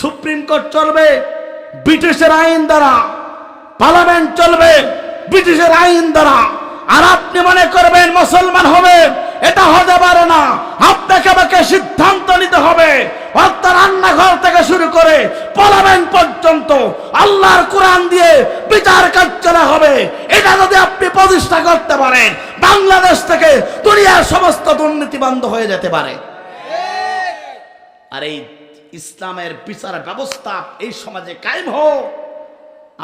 Supreme court চলবে ব্রিটিশের আইন দ্বারা পার্লামেন্ট চলবে ব্রিটিশের আইন দ্বারা। আর আপনি মনে করবেন মুসলমান হবে এটা হতে পারে না। আপনাকে আমাকে সিদ্ধান্ত নিতে হবে। অর্থাৎ রান্নাঘর থেকে শুরু করে পার্লামেন্ট পর্যন্ত আল্লাহর কোরআন দিয়ে বিচার কার্যালয় হবে। এটা যদি আপনি প্রতিষ্ঠা করতে পারেন বাংলাদেশ থেকে দুনিয়ার সমস্ত দুর্নীতি বন্ধ হয়ে যেতে পারে। আর এই ইসলামের বিচার ব্যবস্থা এই সমাজে কায়েম হোক।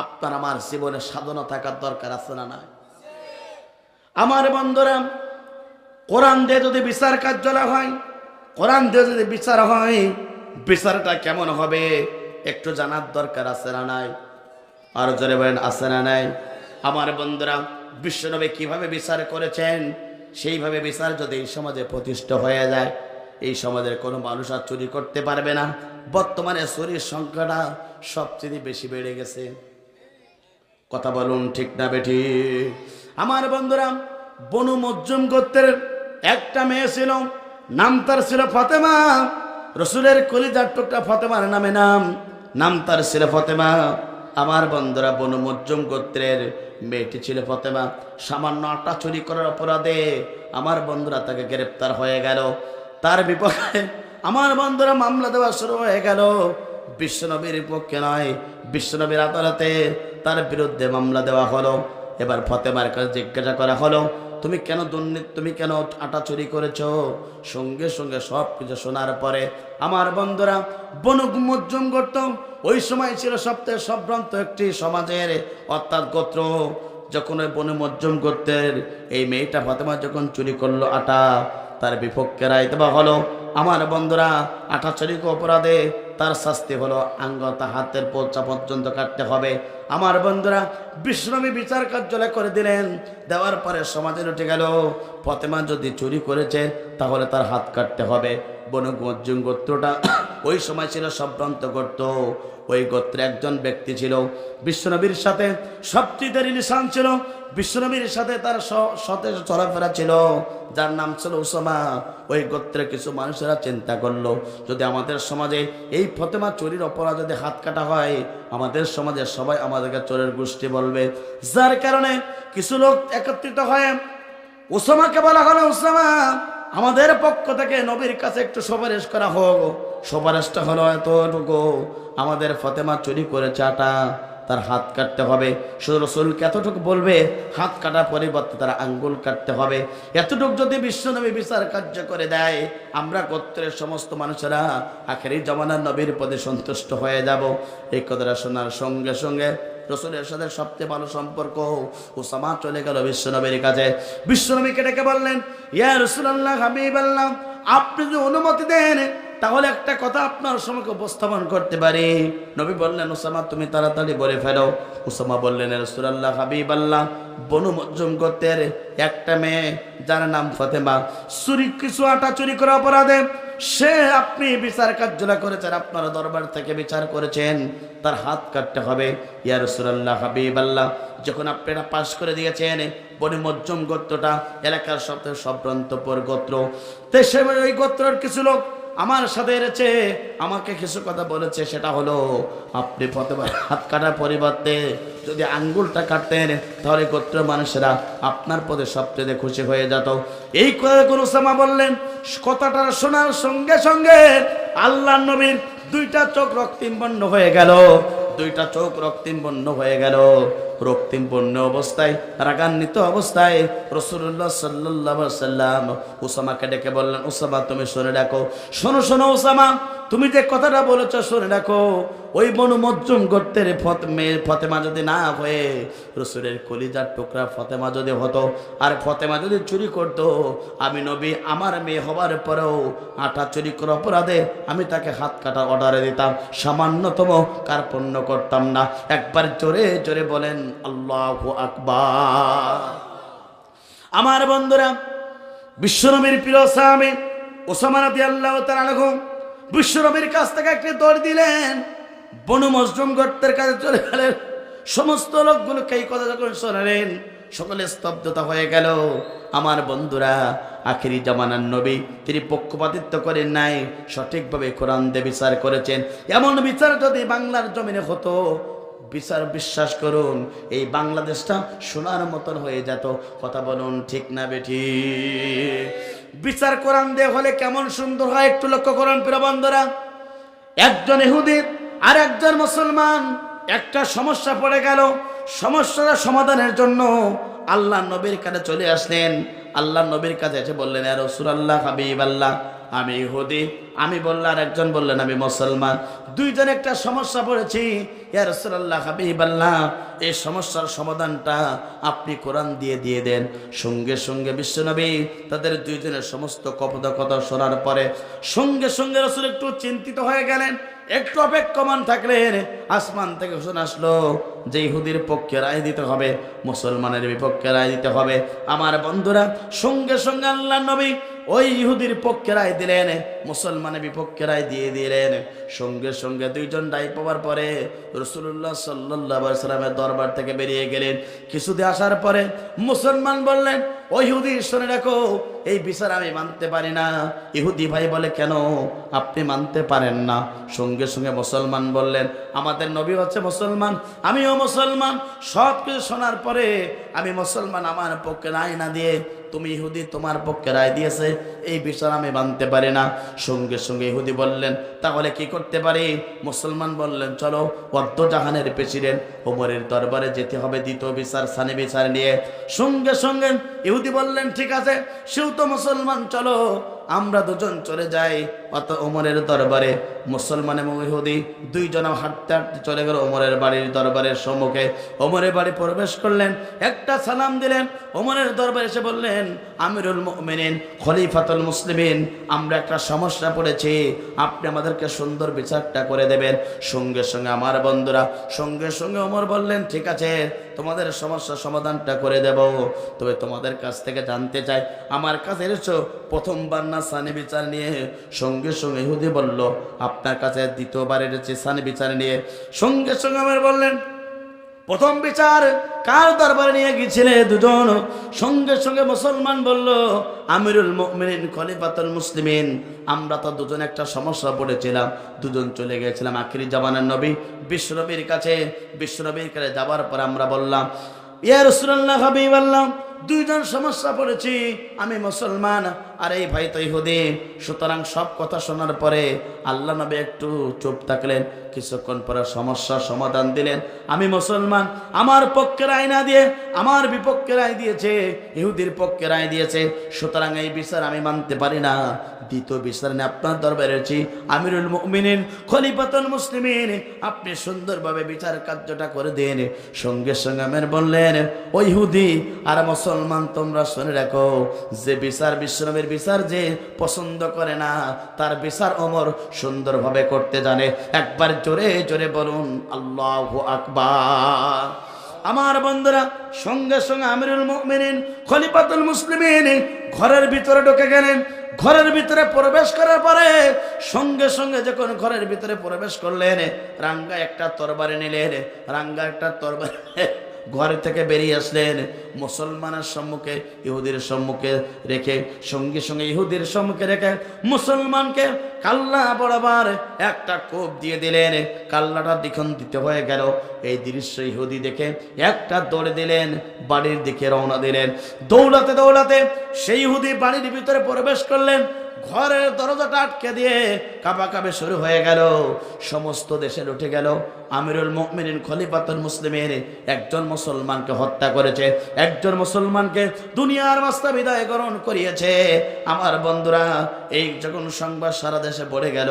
আপনার আমার জীবনে সাধনা থাকার দরকার আছে না না আমার বন্ধুরা, কোরআন দিয়ে যদি বিচার কার্যালয় হয়, কোরআন দিয়ে যদি বিচার হয়, বিচারটা কেমন হবে একটু জানার দরকার আছে না নাই? আর জোরে বলেন, আছে না নাই? আমার বন্ধুরা, বিশ্বনবী কীভাবে বিচার করেছেন? সেইভাবে বিচার যদি এই সমাজে প্রতিষ্ঠা হয়ে যায় এই সমাজের কোনো মানুষ আর চুরি করতে পারবে না। বর্তমানে চুরির সংখ্যাটা সবচেয়ে বেশি বেড়ে গেছে। কথা বলুন ঠিক না বেঠি? আমার বন্ধুরা, বনু মজ্জুম গোত্রের একটা মেয়ে ছিল, নাম তার ছিল ফতেমা। রসুলের কলিজার টুকটা ফতেমার নামে নাম নাম তার ছিল ফতেমা। আমার বন্ধুরা, বনু মজ্জুম গোত্রের মেয়েটি ছিল ফতেমা। সামান্য আটা চুরি করার অপরাধে আমার বন্ধুরা তাকে গ্রেপ্তার হয়ে গেল। তার বিপক্ষে আমার বন্ধুরা মামলা দেওয়া শুরু হয়ে গেল। বিশ্বনবীর পক্ষে নয়, বিশ্বনবীর আদালতে তার বিরুদ্ধে মামলা দেওয়া হলো। এবার ফতেমার কাছে জিজ্ঞাসা করা হলো, তুমি কেন দুর্নীতি, তুমি কেন আটা চুরি করেছ? সঙ্গে সঙ্গে সব কিছু শোনার পরে আমার বন্ধুরা, বনুক মজ্জুম করত ওই সময় ছিল সবথেকে সম্ভ্রান্ত একটি সমাজের অর্থাৎ গোত্র। যখন ওই বনু মজ্জুম গোত্রের এই মেয়েটা ফাতেমা যখন চুরি করল আটা তার বিপক্ষে রায় দেওয়া হলো। আমার বন্ধুরা আঠাচরিক অপরাধে তার শাস্তি হলো। আঙ্গতা হাতের পোচা পর্যন্ত কাটতে হবে। আমার বন্ধুরা, বিশ্রমী বিচার কার্যালয় করে দিলেন। দেওয়ার পরে সমাজে উঠে গেল। ফতেমা যদি চুরি করেছে, তাহলে তার হাত কাটতে হবে। বনু মজ্জুম গোত্রটা ওই সময় ছিল সম্ভ্রান্ত গোত্র ওই গোত্রে একজন ব্যক্তি ছিল। বিশ্বনবীর সাথে সবচেয়ে রিলেশন ছিল। বিশ্বনবীর সাথে তার স- সাথে চলাফেরা ছিল। যার নাম ছিল উসামা। ওই গোত্রে কিছু মানুষেরা চিন্তা করল, যদি আমাদের সমাজে এই ফতেমা চুরির অপরাধ যদি হাত কাটা হয়, আমাদের সমাজে সবাই আমাদেরকে চোরের গোষ্ঠী বলবে। যার কারণে কিছু লোক একত্রিত হয়ে ওসামাকে বলা হলো ওসামা আমাদের পক্ষ থেকে নবীর কাছে একটু সুপারিশ করা হোক। সুপারিশটা হলো এতটুকু। আমাদের ফতেমা চুরি করে চাটা তার হাত কাটতে হবে। শুধু রসুলকে এতটুকু বলবে, হাত কাটার পরিবর্তে তার আঙ্গুল কাটতে হবে। এতটুকু যদি বিশ্বনবী বিচার কার্য করে দেয়, আমরা গোত্রের সমস্ত মানুষেরা আখেরি জমানার নবীর পদে সন্তুষ্ট হয়ে যাব। এই কথাটা শোনার সঙ্গে সঙ্গে রসুলের সাথে সবচেয়ে ভালো সম্পর্ক ওসামা চলে গেল বিশ্বনবীর কাছে। বিশ্বনবীকে ডেকে বললেন, ইয়া হাবিব আল্লাহ আপনি যদি অনুমতি দেন তাহলে একটা কথা আপনার সময় উপস্থাপন করতে পারি। নবী বললেন ওসামা তুমি তাড়াতাড়ি বলে ফেলো। ওসামা বললেন রসুল্লাহ হাবিব আল্লাহ বনু মজ্জুম গোত্রের একটা মেয়ে, যার নাম ফতেমা। চুরি, কিছু আটা চুরি করা অপরাধে সে আপনি বিচার কার্যালয় করেছেন, আপনার দরবার থেকে বিচার করেছেন। তার হাত কাটতে হবে। ইয়া রসুল্লাহ হাবিব আল্লাহ যখন আপনারা পাশ করে দিয়েছেন, বনি মজ্জম গোত্রটা এলাকার সবথেকে সম্ভ্রান্তপর গোত্র। তো সে ওই গোত্রের কিছু লোক আমার সাথে এসেছে আমাকে কিছু কথা বলেছে, সেটা হলো, আপনি প্রথমে হাত কাটার পরিবর্তে যদি আঙ্গুলটা কাটতেন, তাহলে গোত্র মানুষেরা আপনার পদে সবচেয়ে খুশি হয়ে যেত। এই কথা গুরু সামা বললেন, কথাটা শোনার সঙ্গে সঙ্গে আল্লাহ নবীর দুইটা চোখ রক্তিম বন্ধ হয়ে গেল। দুইটা চোখ রক্তিম পণ্য হয়ে গেল। রক্তিম পণ্য অবস্থায়, রাগান্বিত অবস্থায় রসুল্লাহ সাল্লাহ সাল্লাম উসামাকে ডেকে বললেন, উসামা, তুমি শুনে ডাকো শোনো শোনো, উসামা তুমি যে কথাটা বলেছ, শুনে রাখো। ওই বনু মজ্জুম গোত্রের ফত মেয়ে ফতেমা যদি না হয়ে, রসুলের কলিজার টুকরা ফতেমা যদি হতো, আর ফতেমা যদি চুরি করতো, আমি নবী, আমার মেয়ে হবার পরেও আটা চুরি করার অপরাধে আমি তাকে হাত কাটার অর্ডারে দিতাম। সামান্যতম কার্পণ্য করতাম না। একবার জোরে জোরে বলেন, আল্লাহ আকবার। আমার বন্ধুরা, বিশ্বনবীর প্রিয় স্বামী ওসামানাতি আল্লাহ তার বিশ্বনবীর কাছ থেকে একটি দৌড় দিলেন। বনু মজরুম গর্তের কাছে চলে গেলেন। সমস্ত লোকগুলোকে এই কথা যখন শোনালেন, সকলে স্তব্ধতা হয়ে গেল। আমার বন্ধুরা, আখিরি জামানার নবী, তিনি পক্ষপাতিত্ব করেন নাই, সঠিকভাবে কোরআন দিয়ে বিচার করেছেন। এমন বিচার যদি বাংলার জমিনে হতো, বিচার বিশ্বাস করুন, এই বাংলাদেশটা সোনার মতন হয়ে যেত। কথা বলুন ঠিক না বেঠি? বিচার কোরআন দিয়ে হলে কেমন সুন্দর হয় একটু লক্ষ্য করেন প্রিয়বন্ধরা একজন ইহুদি আর একজন মুসলমান, একটা সমস্যা পড়ে গেল। সমস্যাটা সমাধানের জন্য আল্লাহ নবীর কাছে চলে আসলেন। আল্লাহ নবীর কাছে এসে বললেন আর রসুল আল্লাহ হাবিব আল্লাহ আমি ইহুদি, আমি বললাম একজন বললেন, আমি মুসলমান। দুইজন একটা সমস্যা পড়েছি। ইয়া রসুল্লাহ হাবিব এই সমস্যার সমাধানটা আপনি কোরআন দিয়ে দিয়ে দেন। সঙ্গে সঙ্গে বিশ্বনবী তাদের দুইজনের সমস্ত কপদকথা শোনার পরে সঙ্গে সঙ্গে রসুল একটু চিন্তিত হয়ে গেলেন, একটু অপেক্ষমান থাকলেন। আসমান থেকে শুনে আসলো যে ইহুদির পক্ষে রায় দিতে হবে, মুসলমানের বিপক্ষে রায় দিতে হবে। আমার বন্ধুরা, সঙ্গে সঙ্গে আল্লাহ নবী ওই ইহুদির পক্ষে রায় দিলেন মুসলমানের বিপক্ষে রায় দিয়ে দিলেন। সঙ্গে সঙ্গে দুইজন রায় পাওয়ার পরে রসুল্লাহ সাল্লাহ সাল্লামের দরবার থেকে বেরিয়ে গেলেন। কিছুদিন আসার পরে মুসলমান বললেন ওই ইহুদি, শুনে রাখো, এই বিচার আমি মানতে পারি না। ইহুদি ভাই বলে, কেন? আপনি মানতে পারেন না। সঙ্গে সঙ্গে মুসলমান বললেন, আমাদের নবী হচ্ছে মুসলমান, আমিও মুসলমান। সব কিছু শোনার পরে আমি মুসলমান আমার পক্ষে রায় না দিয়ে তুমি ইহুদি তোমার পক্ষে রায় দিয়েছে, এই বিচার আমি মানতে পারি না। সঙ্গে সঙ্গে ইহুদি বললেন, তাহলে কি করতে পারি? মুসলমান বললেন, চলো অর্ধ জাহানের প্রেসিডেন্ট ওমরের দরবারে যেতে হবে দ্বিতীয় বিচার, সানি বিচার নিয়ে। সঙ্গে সঙ্গে ইহুদি বললেন, ঠিক আছে, সেও তো মুসলমান, চলো। আমরা দুজন চলে যাই। অত ওমরের দরবারে। মুসলমান এবং ইহুদি দুইজন হাঁটতে হাঁটতে চলে গেল ওমরের বাড়ির দরবারের সম্মুখে। ওমরের বাড়ি প্রবেশ করলেন, একটা সালাম দিলেন। ওমরের দরবারে এসে বললেন আমিরুল মুমিনিন, খলিফাতুল মুসলিমিন, আমরা একটা সমস্যা পড়েছি। আপনি আমাদেরকে সুন্দর বিচারটা করে দেবেন। সঙ্গে সঙ্গে আমার বন্ধুরা, সঙ্গে সঙ্গে ওমর বললেন, ঠিক আছে, তোমাদের সমস্যার সমাধানটা করে দেব। তবে তোমাদের কাছ থেকে জানতে চাই, আমার কাছে এসেছ প্রথমবার না সানি বিচার নিয়ে? সঙ্গে সঙ্গে ইহুদি বলল, আপনার কাছে দ্বিতীয়বার এসেছে সানি বিচার নিয়ে। সঙ্গে সঙ্গে আমার বললেন প্রথম বিচার কার দরবারে নিয়ে গিয়েছিলে দুজন? সঙ্গে সঙ্গে মুসলমান বলল, আমিরুল মুমিনিন, খলিফাতুল মুসলিমিন। আমরা তো দুজন একটা সমস্যা পড়েছিলাম। দুজন চলে গিয়েছিলাম আখিরি জামানের নবী বিশ্বনবীর কাছে। বিশ্বনবীর কাছে যাবার পর আমরা বললাম, ইয়া রসুল্লাহ হাবিব আল্লাহ দুইজন সমস্যা পড়েছি, আমি মুসলমান। আর এই ভাই তো ইহুদি। সুতরাং সব কথা শোনার পরে আল্লাহ নবী একটু চুপ থাকলেন, কিছুক্ষণ পরে সমস্যার সমাধান দিলেন। আমি মুসলমান, আমার পক্ষে রায় না দিয়ে, আমার বিপক্ষে রায় দিয়েছে, ইহুদির পক্ষে রায় দিয়েছে। সুতরাং এই বিচার আমি মানতে পারি না। দ্বিতীয় বিচার নিয়ে আপনার দরবারে এসেছি আমিরুল মুমিনিন, খলিফাতুল মুসলিমিন, আপনি সুন্দরভাবে বিচার কার্যটা করে দেন। সঙ্গে সঙ্গে আমের বললেন ওই ইহুদি, আর মুসলমান তোমরা শুনে রাখো, যে বিচার বিশ্বনবীর বিচার যে পছন্দ করে না, তার বিচার অমর সুন্দরভাবে করতে জানে। একবার জোরে জোরে বলুন, আল্লাহ আকবার। আমার বন্ধুরা, সঙ্গে সঙ্গে আমিরুল মুমিনিন, খলিফাতুল মুসলিমিন ঘরের ভিতরে ঢুকে গেলেন। ঘরের ভিতরে প্রবেশ করার পরে সঙ্গে সঙ্গে যখন ঘরের ভিতরে প্রবেশ করলেন, রাঙ্গা একটা তরবারি নিলেন, রাঙ্গা একটা তরবারি ঘর থেকে বেরিয়ে আসলেন, মুসলমানের সম্মুখে, ইহুদির সম্মুখে রেখে, সঙ্গে সঙ্গে ইহুদির সম্মুখে রেখে মুসলমানকে কাল্লা বরাবর একটা কোপ দিয়ে দিলেন। কাল্লাটা দ্বিখণ্ডিত হয়ে গেল। এই দৃশ্য ইহুদি দেখে একটা দৌড়ে দিলেন, বাড়ির দিকে রওনা দিলেন। দৌড়াতে দৌড়াতে সেই ইহুদি বাড়ির ভিতরে প্রবেশ করলেন। ঘরের দরজাটা আটকে দিয়ে কাপা কাপে শুরু হয়ে গেল। সমস্ত দেশের উঠে গেল। আমিরুল মুমিনিন খলিফাতুল মুসলিমের একজন মুসলমানকে হত্যা করেছে। একজন মুসলমানকে দুনিয়ার মাস্তা বিদায় গ্রহণ করিয়েছে। আমার বন্ধুরা, এই যখন সংবাদ সারা দেশে পড়ে গেল,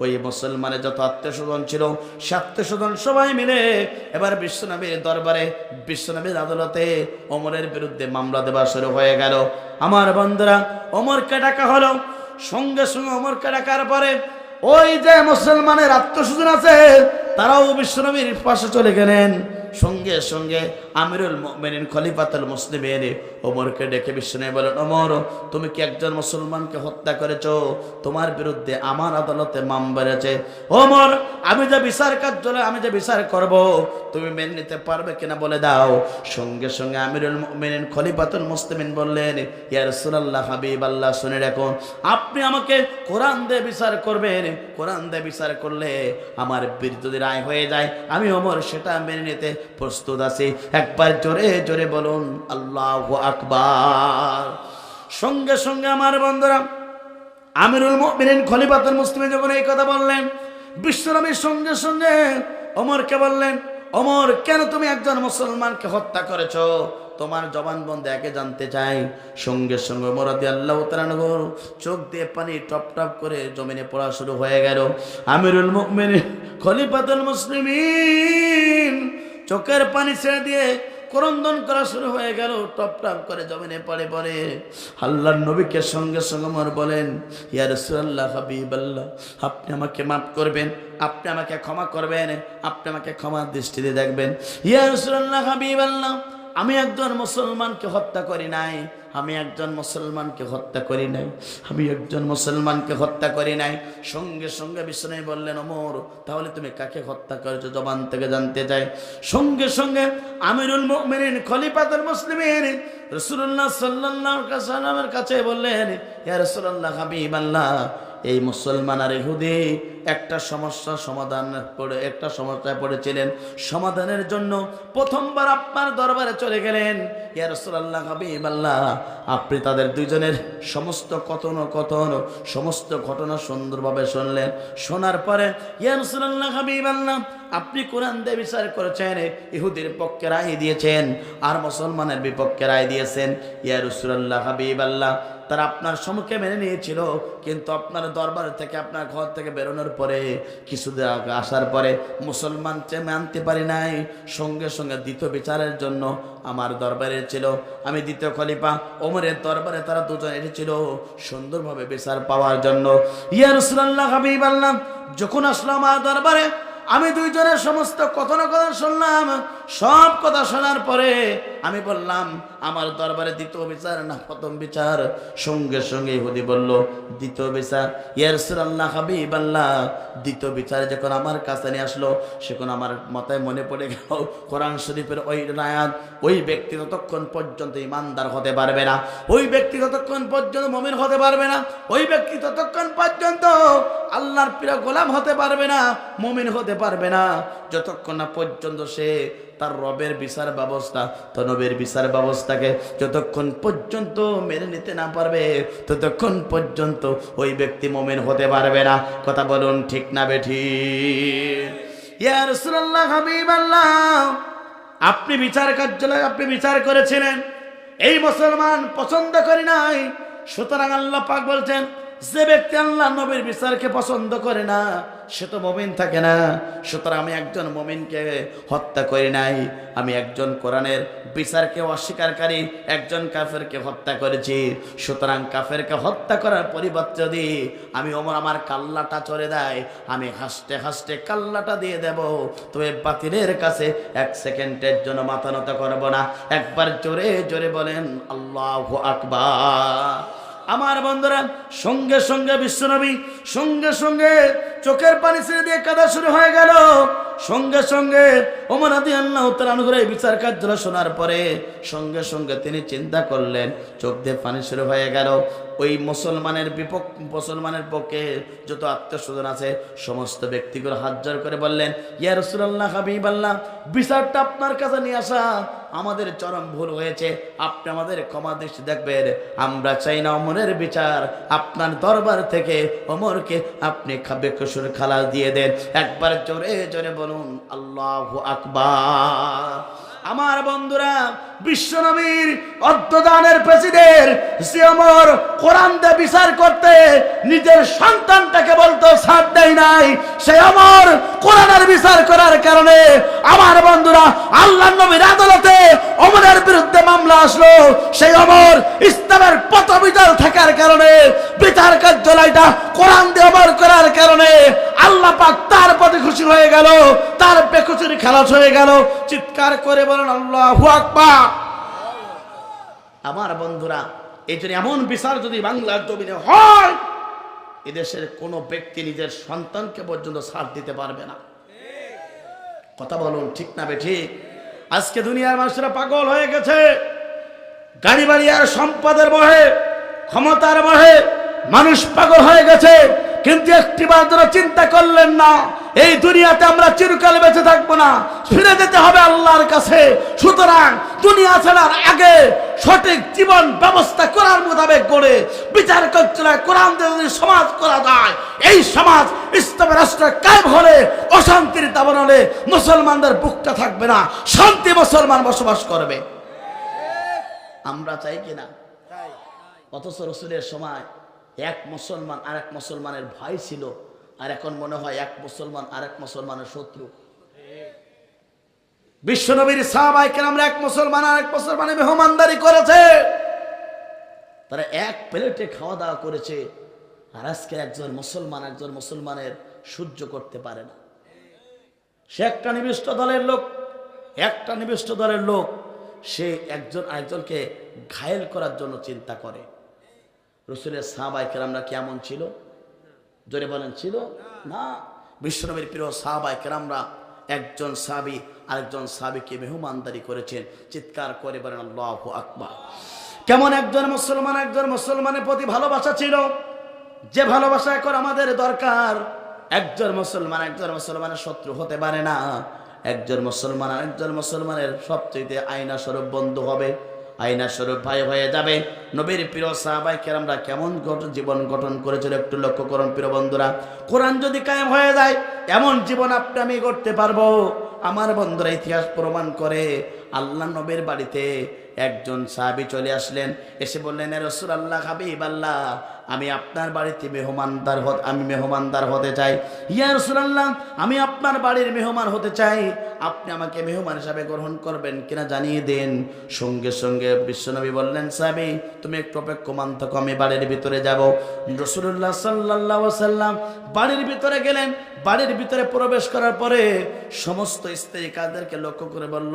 ওই মুসলমানের যত আত্মীয় স্বজন ছিল, সে আত্মীয় স্বজন সবাই মিলে এবার বিশ্বনবীর দরবারে, বিশ্বনবীর আদালতে অমরের বিরুদ্ধে মামলা দেওয়া শুরু হয়ে গেল। আমার বন্ধুরা, ওমরকে ডাকা হলো। সঙ্গে সঙ্গে অমরকে ডাকার পরে? ওই যে মুসলমানের আত্মস্বজন আছে, তারাও বিশ্বনবীর পাশে চলে গেলেন। সঙ্গে সঙ্গে আমিরুল মেনিন খলিফাতুল মুসলিমের ওমরকে ডেকে বিষ্ণু বলেন, ওমর, তুমি কি একজন মুসলমানকে হত্যা করেছ? তোমার বিরুদ্ধে আমার আদালতে মাম বেড়েছে। ওমর, আমি যে বিচার কার্যালয় আমি যে বিচার করব, তুমি মেনে নিতে পারবে কিনা বলে দাও। সঙ্গে সঙ্গে আমিরুল মেনিন খলিফাতুল মুসলিমিন বললেন, ইয়া রাসূলুল্লাহ হাবিব, আল্লাহ শুনে রাখুন, আপনি আমাকে কোরআন দিয়ে বিচার করবেন। কোরআন দিয়ে বিচার করলে আমার বিরুদ্ধে রায় হয়ে যায়। আমি ওমর, সেটা মেনে নিতে প্রস্তুত আছি। একবার জোরে জোরে বলুন, আল্লাহ আকবার। সঙ্গে সঙ্গে আমার বন্ধুরা, আমিরুল মুমিনিন খলিফাতুল মুসলিম যখন এই কথা বললেন বিশ্বনবীর সঙ্গে সঙ্গে ওমরকে বললেন, ওমর, কেন তুমি একজন মুসলমানকে হত্যা করেছ? তোমার জবান বন্ধে, একে জানতে চাই। সঙ্গে সঙ্গে মরাদি আল্লাহ তালানগর চোখ দিয়ে পানি টপ টপ করে জমিনে পড়া শুরু হয়ে গেল। আমিরুল মুমিনিন খলিফাতুল মুসলিমিন চোখের পানি ছেড়ে দিয়ে ক্রন্দন করা শুরু হয়ে গেল, টপ টপ করে জমিনে পড়ে পড়ে। আল্লাহর নবীকে সঙ্গে সঙ্গে মর বলেন, ইয়া রাসূলুল্লাহ, হাবিবাল্লাহ, আপনি আমাকে মাফ করবেন, আপনি আমাকে ক্ষমা করবেন, আপনি আমাকে ক্ষমা দৃষ্টিতে দেখবেন। ইয়া হাবিব হাবিবাল্লাহ আমি একজন মুসলমানকে হত্যা করি নাই, আমি একজন মুসলমানকে হত্যা করি নাই, আমি একজন মুসলমানকে হত্যা করি নাই। সঙ্গে সঙ্গে বিষ্ণু বললেন অমর তাহলে তুমি কাকে হত্যা করেছ জবান থেকে জানতে চাই? সঙ্গে সঙ্গে আমিরুল মুমিনিন, খলিফাতুল মুসলিমিন রাসূলুল্লাহ সাল্লাল্লাহু আলাইহি সাল্লামের কাছে বললেন, ইয়া রাসূলুল্লাহ হাবিবাল্লাহ এই মুসলমান আর ইহুদি একটা সমস্যা সমাধান করে, একটা সমস্যায় পড়েছিলেন। সমাধানের জন্য প্রথমবার আপনার দরবারে চলে গেলেন। ইয়া রাসূলুল্লাহ হাবিবাল্লাহ আপনি তাদের দুইজনের সমস্ত কথন কথন, সমস্ত ঘটনা সুন্দরভাবে শুনলেন। শোনার পরে, ইয়া রাসূলুল্লাহ হাবিবাল্লাহ আপনি কোরআন দিয়ে বিচার করেছেন, ইহুদির পক্ষে রায় দিয়েছেন, আর মুসলমানের বিপক্ষে রায় দিয়েছেন। ইয়া রাসূলুল্লাহ হাবিবাল্লাহ তারা আপনার সম্মুখে মেনে নিয়েছিল, কিন্তু আপনার দরবার থেকে, আপনার ঘর থেকে বেরোনোর পরে কিছুদিন আসার পরে মুসলমান চেয়ে মানতে পারি নাই। সঙ্গে সঙ্গে দ্বিতীয় বিচারের জন্য আমার দরবারে ছিল আমি দ্বিতীয় খলিফা ওমরের দরবারে তারা দুজন এসেছিল সুন্দরভাবে বিচার পাওয়ার জন্য। ইয়া রসুল্লাহ হাবিব আল্লাহ, যখন আসলো আমার দরবারে, আমি দুইজনের সমস্ত কথা না কথা শুনলাম। সব কথা শোনার পরে আমি বললাম, আমার দরবারে দ্বিতীয় বিচার না প্রথম বিচার? সঙ্গে সঙ্গে ইহুদি বলল, দ্বিতীয় বিচার? ইয়ারসুল্লাহ হাবিব আল্লাহ দ্বিতীয় বিচার যখন আমার কাছে নিয়ে আসলো, সেখন আমার মাথায় মনে পড়ে গেল, কোরআন শরীফের ওই রায়াত, ওই ব্যক্তি ততক্ষণ পর্যন্ত ইমানদার হতে পারবে না। ওই ব্যক্তি ততক্ষণ পর্যন্ত মমিন হতে পারবে না। ওই ব্যক্তি ততক্ষণ পর্যন্ত আল্লাহর প্রিয় গোলাম হতে পারবে না, মমিন হতে পারবে না। যতক্ষণ না পর্যন্ত সে তার রবের বিচার ব্যবস্থা তনবের বিচার ব্যবস্থাকে যতক্ষণ পর্যন্ত মেনে নিতে না পারবে, ততক্ষণ পর্যন্ত ওই ব্যক্তি মমিন হতে পারবে না। কথা বলুন ঠিক না বেঠি? আপনি বিচার কার্যালয়ে আপনি বিচার করেছিলেন। এই মুসলমান পছন্দ করি নাই। সুতরাং আল্লাহ পাক বলছেন যে ব্যক্তি আল্লাহ নবীর বিচারকে পছন্দ করে না, সে তো মমিন থাকে না। সুতরাং আমি একজন মমিনকে হত্যা করি নাই। আমি একজন কোরআনের বিচারকে অস্বীকারী, একজন কাফেরকে হত্যা করেছি। সুতরাং কাফেরকে হত্যা করার পরিবর্তে যদি আমি ওমর আমার কাল্লাটা চড়ে দেয়, আমি হাসতে হাসতে কাল্লাটা দিয়ে দেব, তবে বাতিলের কাছে এক সেকেন্ডের জন্য মাথা নত করব না। একবার জোরে জোরে বলেন, আল্লাহ আকবার। আমার বন্ধুরা, সঙ্গে সঙ্গে বিশ্বনবী, সঙ্গে সঙ্গে চোখের পানি ছেড়ে দিয়ে কাদা শুরু হয়ে গেল। সঙ্গে সঙ্গে ওমর আদি আল্লাহ তার অনুগ্রহে বিচার কার্য শোনার পরে সঙ্গে সঙ্গে তিনি চিন্তা করলেন, চোখ দিয়ে পানি শুরু হয়ে গেল। ওই মুসলমানের বিপক্ষ মুসলমানের পক্ষে যত আত্মীয় স্বজন আছে, সমস্ত ব্যক্তিগুলো হাত জোর করে বললেন, ইয়া রসুল্লাহ হাবিব আল্লাহ বিচারটা আপনার কাছে নিয়ে আসা। আমাদের চরম ভুল হয়েছে। আপনি আমাদের ক্ষমা দৃষ্টি দেখবেন। আমরা চাই না অমরের বিচার। আপনার দরবার থেকে অমরকে আপনি খাবে কসুর খালাস দিয়ে দেন। একবার জোরে জোরে বলুন, আল্লাহ আকবার। আমার বন্ধুরা, বিশ্বনবীর অর্ধদানের প্রেসিডেন্ট সে অমর কোরআন দিয়ে বিচার করতে নিজের সন্তানটাকে বলতো, ছাড় দেয় নাই। সে অমর কোরআনের বিচার করার কারণে আমার বন্ধুরা আল্লাহ নবীর আদালতে অমরের বিরুদ্ধে মামলা আসলো। সেই অমর ইসলামের পথ বিচল থাকার কারণে বিচার কার্যালয়টা কোরআন অমর করার কারণে আল্লাহ পাক তার প্রতি খুশি হয়ে গেল, তার বেকুচুরি খালাস হয়ে গেল। চিৎকার করে বলেন, আল্লাহু আকবার! আমার বন্ধুরা, এই জন্য এমন বিচার যদি বাংলার জমিনে হয়, এদেশের কোনো ব্যক্তি নিজের সন্তানকে পর্যন্ত ছাড় দিতে পারবে না। কথা বলুন, ঠিক না বে ঠিক? আজকে দুনিয়ার মানুষেরা পাগল হয়ে গেছে। গাড়ি বাড়ি আর সম্পদের বহে, ক্ষমতার বহে মানুষ পাগল হয়ে গেছে কিন্তু একটি বার তারা চিন্তা করলেন না এই দুনিয়াতে আমরা চিরকাল বেঁচে থাকব না। ফিরে যেতে হবে আল্লাহর কাছে। সুতরাং দুনিয়া ছাড়ার আগে সঠিক জীবন ব্যবস্থা করার মোতাবেক করে বিচার করছিল কোরআন যদি সমাজ করা যায় এই সমাজ ইসলামের রাষ্ট্র কায়েম হলে অশান্তির দাবন হলে মুসলমানদের বুকটা থাকবে না শান্তি মুসলমান বসবাস করবে। আমরা চাই কিনা অথচ রসুলের সময় এক মুসলমান আর এক মুসলমানের ভাই ছিল, আর এখন মনে হয় এক মুসলমান আর এক মুসলমানের শত্রু। বিশ্বনবীর সাহাবাইকে আমরা এক মুসলমান আর এক মুসলমানের মেহমানদারি করেছে। তারা এক প্লেটে খাওয়া দাওয়া করেছে, আর আজকে একজন মুসলমান একজন মুসলমানের সহ্য করতে পারে না। সে একটা নিবিষ্ট দলের লোক, একটা নিবিষ্ট দলের লোক, সে একজন আরেকজনকে ঘায়েল করার জন্য চিন্তা করে। রসুলের সাহাবাই কেরামরা কেমন ছিল? জোরে বলেন, ছিল? না। বিশ্বনবীর প্রিয় সাহাবাই কেরামরা একজন সাবি আরেকজন সাবিকে মেহমানদারি করেছেন। চিৎকার করে বলেন, আল্লাহ আকবার। কেমন একজন মুসলমান একজন মুসলমানের প্রতি ভালোবাসা ছিল? যে ভালোবাসা এখন আমাদের দরকার। একজন মুসলমান একজন মুসলমানের শত্রু হতে পারে না। একজন মুসলমান একজন মুসলমানের সবচেয়ে আয়না স্বরূপ বন্ধু হবে। আয়না স্বরূপ ভাই হয়ে যাবে। নবীর প্রিয় সাহাবাই কেরামরা কেমন জীবন গঠন করেছিল একটু লক্ষ্য করুন প্রিয় বন্ধুরা। কোরআন যদি কায়েম হয়ে যায়, এমন জীবন আপনি আমি করতে পারব। আমার বন্ধুরা ইতিহাস প্রমাণ করে, আল্লাহ নবীর বাড়িতে একজন সাহাবি চলে আসলেন, এসে বললেন রসুল আল্লাহ হাবিব আল্লাহ আমি আপনার বাড়িতে মেহমানদার হতে, আমি মেহমানদার হতে চাই। ইয়া রসুল আল্লাহ আমি আপনার বাড়ির মেহমান হতে চাই। আপনি আমাকে মেহমান হিসাবে গ্রহণ করবেন কিনা জানিয়ে দেন। সঙ্গে সঙ্গে বিশ্বনবী বললেন, সাহাবি, তুমি একটু অপেক্ষমান থাকো, আমি বাড়ির ভিতরে যাব। রসুল্লাহ সাল্লাহ সাল্লাম বাড়ির ভিতরে গেলেন। বাড়ির ভিতরে প্রবেশ করার পরে সমস্ত স্ত্রী কাদেরকে লক্ষ্য করে বলল,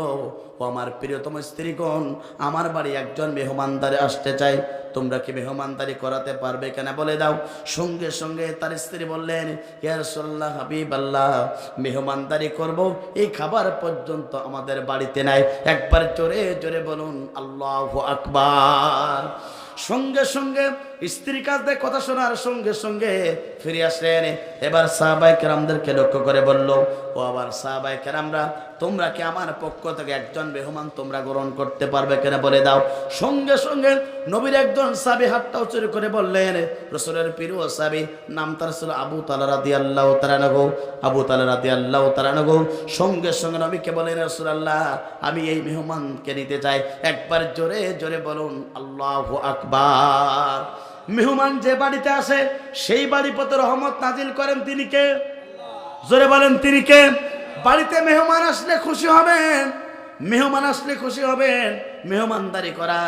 ও আমার প্রিয়তম স্ত্রীগণ আমার বাড়ি একজন মেহমানদারে আসতে চাই তোমরা কি মেহমানদারি করাতে পারবে কেন? বলে দাও। সঙ্গে সঙ্গে তার স্ত্রী বললেন ইয়ারসোল্লাহ হাবিব আল্লাহ মেহমানদারি করব। এই খাবার পর্যন্ত আমাদের বাড়িতে নাই। একবার জোরে জোরে বলুন, আল্লাহ আকবার। সঙ্গে সঙ্গে স্ত্রীর কাছ থেকে কথা শোনার সঙ্গে সঙ্গে ফিরে আসলেন। এবার সাহাবাই কেরামদেরকে লক্ষ্য করে বলল, ও আবার সাহাবাই কেরামরা, তোমরা কি আমার পক্ষ থেকে একজন মেহমান তোমরা গ্রহণ করতে পারবে কেন বলে দাও? সঙ্গে সঙ্গে নবীর একজন সাবি হাতটাও চুরি করে বললেন, রসুলের পিরু সাবি নাম তার ছিল আবু তালা রাদি আল্লাহ তারানগো আবু তালা রাদি আল্লাহ তারানগো সঙ্গে সঙ্গে নবীকে বলেন রসুল আল্লাহ আমি এই মেহমানকে নিতে চাই। একবার জোরে জোরে বলুন, আল্লাহ আকবার। মেহমান যে বাড়িতে আসে সেই বাড়ি পথে রহমত নাজিল করেন তিনি কে? জোরে বলেন, তিনি কে? বাড়িতে মেহমান আসলে খুশি হবেন, মেহমান আসলে খুশি হবেন। মেহমানদারি করা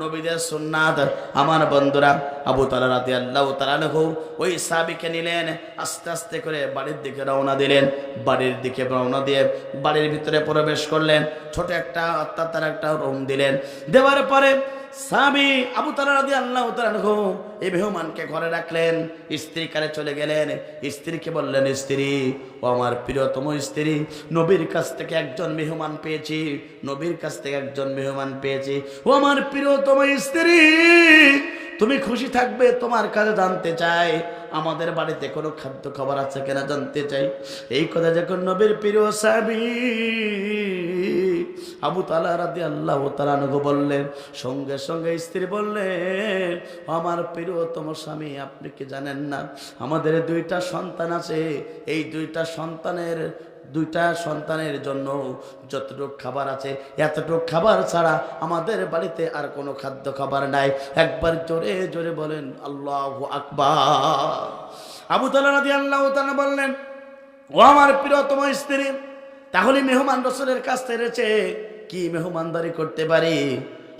নবীদের সুন্নাত। আমার বন্ধুরা, আবু তালা রাতে আল্লাহ তালানহু ওই সাবিকে নিলেন, আস্তে আস্তে করে বাড়ির দিকে রওনা দিলেন। বাড়ির দিকে রওনা দিয়ে বাড়ির ভিতরে প্রবেশ করলেন, ছোট একটা তার একটা রুম দিলেন। দেওয়ার পরে সাবি আবু তালা রাদি আল্লাহ তালানহু এই মেহমানকে ঘরে রাখলেন, স্ত্রী কারে চলে গেলেন। স্ত্রীকে বললেন, স্ত্রী, ও আমার প্রিয়তম স্ত্রী, নবীর কাছ থেকে একজন মেহমান পেয়েছি, নবীর কাছ থেকে একজন মেহমান পেয়েছি। ও আমার প্রিয়তম স্ত্রী, তুমি খুশি থাকবে, তোমার কাছে জানতে চাই, আমাদের বাড়িতে কোনো খাদ্য খাবার আছে কিনা জানতে চাই? এই কথা যখন নবীর প্রিয় সাবি আবু তালা রাদি আল্লাহ তালানগো বললেন, সঙ্গে সঙ্গে স্ত্রী বললেন, আমার প্রিয়তম স্বামী, আপনি কি জানেন না? আমাদের দুইটা সন্তান আছে। এই দুইটা সন্তানের দুইটা সন্তানের জন্য যতটুক খাবার আছে, এতটুক খাবার ছাড়া আমাদের বাড়িতে আর কোনো খাদ্য খাবার নাই। একবার জোরে জোরে বলেন, আল্লাহ আকবার। আবু তালা রাদি আল্লাহ তালা বললেন, ও আমার প্রিয়তম স্ত্রী, তাহলে মেহমান রসুলের কাছ থেকে কি মেহমানদারি করতে পারি?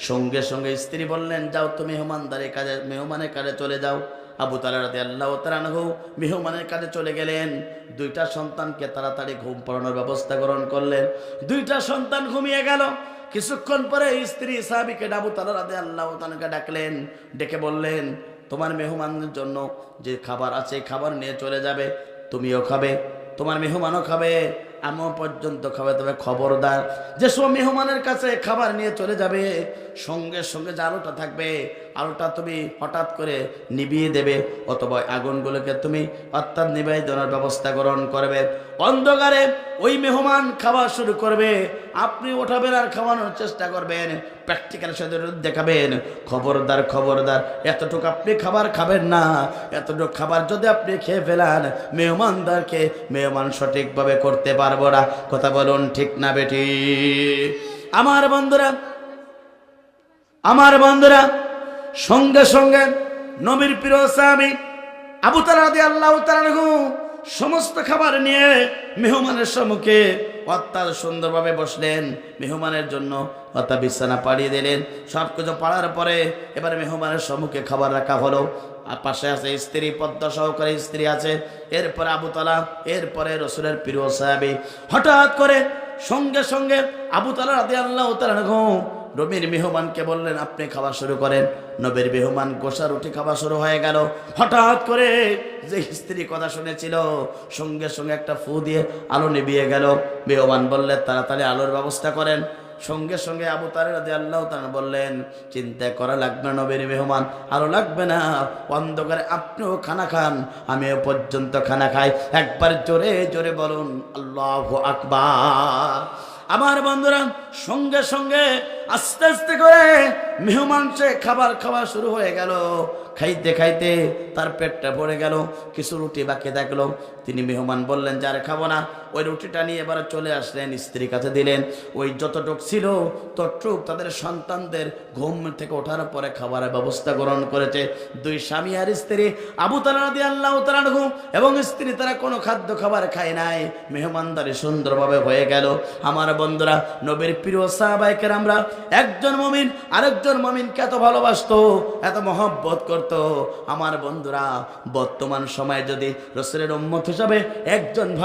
সঙ্গে সঙ্গে স্ত্রী বললেন, যাও তো মেহমানদারি কাজে, মেহমানের কাজে চলে যাও। আবু তালারাতে আল্লাহ তালানহু মেহমানের কাজে চলে গেলেন। দুইটা সন্তানকে তাড়াতাড়ি ঘুম পড়ানোর ব্যবস্থা গ্রহণ করলেন। দুইটা সন্তান ঘুমিয়ে গেল। কিছুক্ষণ পরে স্ত্রী সাহাবিকে ডাবু তালারাতে আল্লাহ তালাকে ডাকলেন, ডেকে বললেন, তোমার মেহমানের জন্য যে খাবার আছে খাবার নিয়ে চলে যাবে। তুমিও খাবে, তোমার মেহমানও খাবে। আমিও পর্যন্ত খাবে। তবে খবরদার যেসব মেহমানের কাছে খাবার নিয়ে চলে যাবে, সঙ্গে সঙ্গে যে আলোটা থাকবে আলোটা তুমি হঠাৎ করে নিভিয়ে দেবে, অথবা আগুনগুলোকে তুমি অর্থাৎ নিভাই দেওয়ার ব্যবস্থা গ্রহণ করবে। অন্ধকারে ওই মেহমান খাওয়া শুরু করবে, আপনি ওঠাবেন আর খাওয়ানোর চেষ্টা করবেন প্র্যাকটিক্যাল সাথে দেখাবেন। খবরদার খবরদার, এতটুকু আপনি খাবার খাবেন না, এতটুকু খাবার যদি আপনি খেয়ে ফেলান, মেহমানদারকে মেহমান সঠিকভাবে করতে পারব না। কথা বলুন, ঠিক না বেটি? আমার বন্ধুরা আমার বন্ধুরা, সঙ্গে সঙ্গে নবীর প্রিয় স্বামী আবু দিয়ে আল্লাহ সমস্ত খাবার নিয়ে মেহমানের সম্মুখে অত্যার সুন্দরভাবে বসলেন, মেহমানের জন্য অর্থাৎ বিছানা পাড়িয়ে দিলেন। সব কিছু পাড়ার পরে এবারে মেহমানের সম্মুখে খাবার রাখা হলো। আর পাশে আছে স্ত্রী, পদ্মা সহকারে স্ত্রী আছে। এরপরে আবু তালা, এরপরে রসুলের প্রিয় সাহাবি। হঠাৎ করে সঙ্গে সঙ্গে আবু তালা রাদি আল্লাহ নবীর মেহমানকে বললেন, আপনি খাওয়া শুরু করেন। নবীর বেহমান গোসা রুটি খাওয়া শুরু হয়ে গেল। হঠাৎ করে যে স্ত্রী কথা শুনেছিল, সঙ্গে সঙ্গে একটা ফু দিয়ে আলো নিভিয়ে গেল। বেহমান বললেন তাড়াতাড়ি আলোর ব্যবস্থা করেন। সঙ্গে সঙ্গে আবু তারের আল্লাহ বললেন, চিন্তা করা লাগবে না নবীর মেহমান আরও লাগবে না। অন্ধকারে আপনিও খানা খান আমিও পর্যন্ত খানা খাই। একবার জোরে জোরে বলুন, আল্লাহ আকবার। আমার বন্ধুরা, সঙ্গে সঙ্গে আস্তে আস্তে করে মেহমান সে খাবার খাওয়া শুরু হয়ে গেল। খাইতে খাইতে তার পেটটা ভরে গেল, কিছু রুটি বাকি থাকল। তিনি মেহমান বললেন, যারে খাব না। ওই রুটিটা নিয়ে এবার চলে আসলেন, স্ত্রীর কাছে দিলেন। ওই যতটুক ছিল ততটুক তাদের সন্তানদের ঘুম থেকে ওঠার পরে খাবারের ব্যবস্থা গ্রহণ করেছে। দুই স্বামী আর স্ত্রী, আবু তালা দিয়ে আল্লাহ তালানহু এবং স্ত্রী, তারা কোনো খাদ্য খাবার খায় নাই। মেহমানদারি সুন্দরভাবে হয়ে গেল। আমার বন্ধুরা, নবীর প্রিয় সাহাবাইকের আমরা একজন মমিন আরেকজন মমিনকে এত ভালোবাসতো, এত মহব্বত করত। আমার বন্ধুরা, বর্তমান সময়ে যদি রসুলের উম্মত হিসাবে একজন ভাই